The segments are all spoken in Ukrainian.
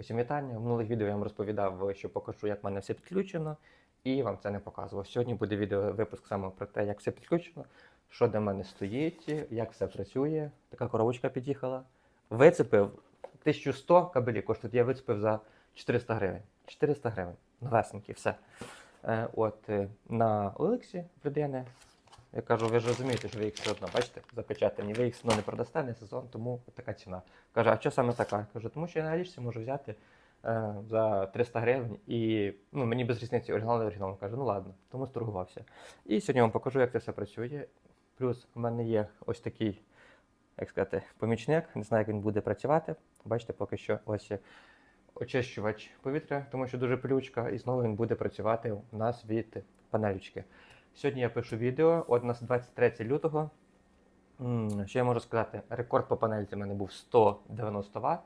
Усім вітання. В минулих відео я вам розповідав, що покажу, як в мене все підключено, і вам це не показував. Сьогодні буде відео випуск саме про те, як все підключено, що в мене стоїть, як все працює. Така коробочка під'їхала. Вицепив 1100 кабелів коштують, я вицепив за 400 гривень. 400 гривень. Новесенькі, все. Е, от е, на Олексі людини. Я кажу, ви ж розумієте, що ви їх все одно, бачите, запечатані. Ви їх все одно не продасте, не сезон, тому така ціна. Каже, а що саме така? Я кажу, тому що я на Алішці можу взяти е, за 300 гривень і ну, мені без різниці оригінал не оригінал. Кажу, ну ладно, тому сторгувався. І сьогодні вам покажу, як це все працює. Плюс в мене є ось такий, як сказати, помічник. Не знаю, як він буде працювати. Бачите, поки що ось очищувач повітря, тому що дуже пилючка, і знову він буде працювати у нас від панелічки. Сьогодні я пишу відео, от у нас 23 лютого. Що я можу сказати? Рекорд по панельці в мене був 190 Вт.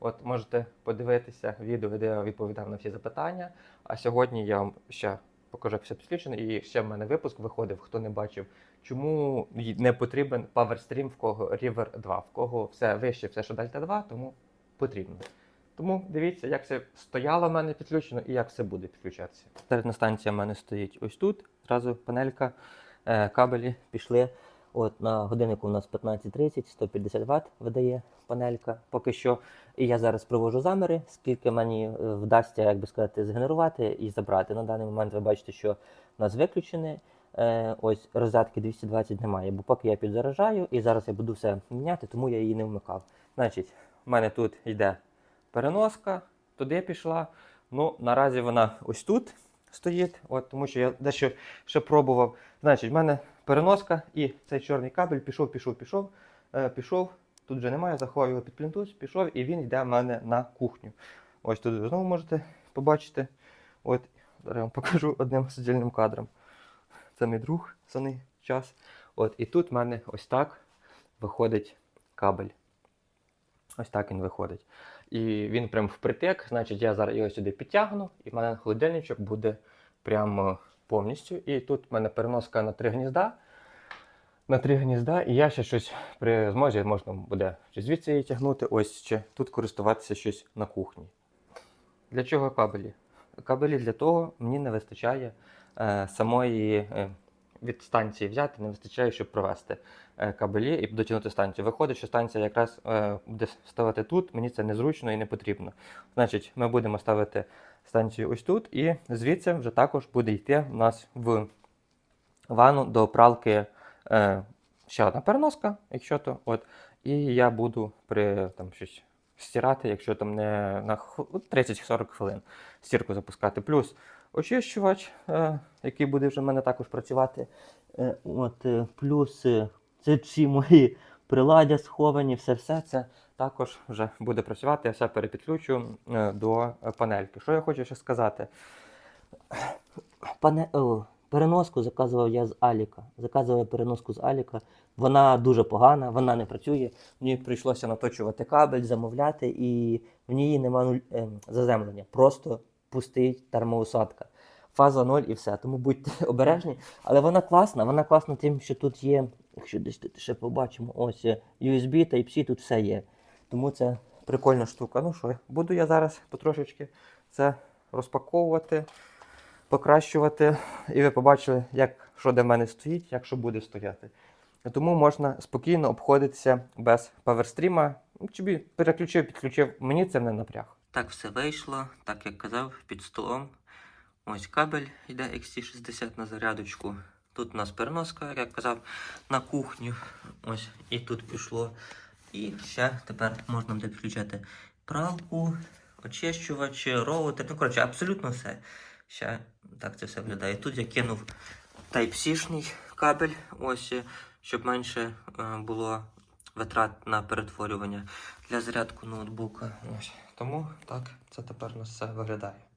От можете подивитися відео, де я відповідав на всі запитання. А сьогодні я вам ще покажу, як все підключено. І ще в мене випуск виходив, хто не бачив, чому не потрібен PowerStream, в кого River 2, в кого все вище, все, що Delta 2, тому потрібно. Тому дивіться, як це стояло в мене підключено і як все буде підключатися. Середня станція в мене стоїть ось тут. Зразу панелька, е, кабелі пішли. От на годиннику у нас 15.30, 150 Вт видає панелька поки що. І я зараз провожу заміри, скільки мені е, вдасться, як би сказати, згенерувати і забрати. На даний момент ви бачите, що у нас виключене. Е, ось розетки 220 немає, бо поки я підзаражаю, і зараз я буду все міняти, тому я її не вмикав. Значить, в мене тут йде переноска, туди пішла. Ну, наразі вона ось тут стоїть, от, тому що я дещо ще пробував. Значить, в мене переноска і цей чорний кабель пішов, пішов, пішов, е, пішов. Тут вже немає, заховав його під плінтус, пішов і він йде в мене на кухню. Ось тут знову можете побачити. От, зараз я вам покажу одним сидільним кадром. Це мій друг саний час. От, і тут в мене ось так виходить кабель. Ось так він виходить. І він прям впритик, значить я зараз його сюди підтягну, і в мене холодильничок буде прямо повністю. І тут в мене переноска на три гнізда. На три гнізда, і я ще щось при змозі можна буде чи звідси її тягнути, ось чи тут користуватися щось на кухні. Для чого кабелі? Кабелі для того мені не вистачає е, самої е, від станції взяти, не вистачає, щоб провести е, кабелі і дотягнути станцію. Виходить, що станція якраз е, буде ставити тут, мені це незручно і не потрібно. Значить, ми будемо ставити станцію ось тут, і звідси вже також буде йти у нас в ванну до пралки е, ще одна переноска, якщо то. От, і я буду при там щось стирати, якщо там не на 30-40 хвилин стірку запускати. Плюс очищувач, е, який буде вже в мене також працювати. Е, от, е, плюс це всі мої приладдя сховані, все-все це також вже буде працювати. Я все перепідключу до панельки. Що я хочу ще сказати? Пане, переноску заказував я з Аліка. Заказував я переноску з Аліка. Вона дуже погана, вона не працює. Мені прийшлося наточувати кабель, замовляти, і в ній нема ем, заземлення. Просто пустий термоусадка. Фаза 0 і все. Тому будьте обережні. Але вона класна. Вона класна тим, що тут є, якщо десь тут ще побачимо, ось е, USB, Type-C, тут все є. Тому це прикольна штука. Ну що, буду я зараз потрошечки це розпаковувати покращувати, і ви побачили, як що де в мене стоїть, як що буде стояти. Тому можна спокійно обходитися без паверстріма. Чи переключив, підключив, мені це не напряг. Так все вийшло, так як казав, під столом. Ось кабель йде XT60 на зарядочку. Тут у нас переноска, як я казав, на кухню. Ось і тут пішло. І ще тепер можна буде підключати пралку, очищувач, роутер. Ну, коротше, абсолютно все. Ще так це все виглядає. Тут я кинув Type-C-шний кабель, ось, щоб менше е, було витрат на перетворювання для зарядку ноутбука. Ось. Тому так це тепер у нас все виглядає.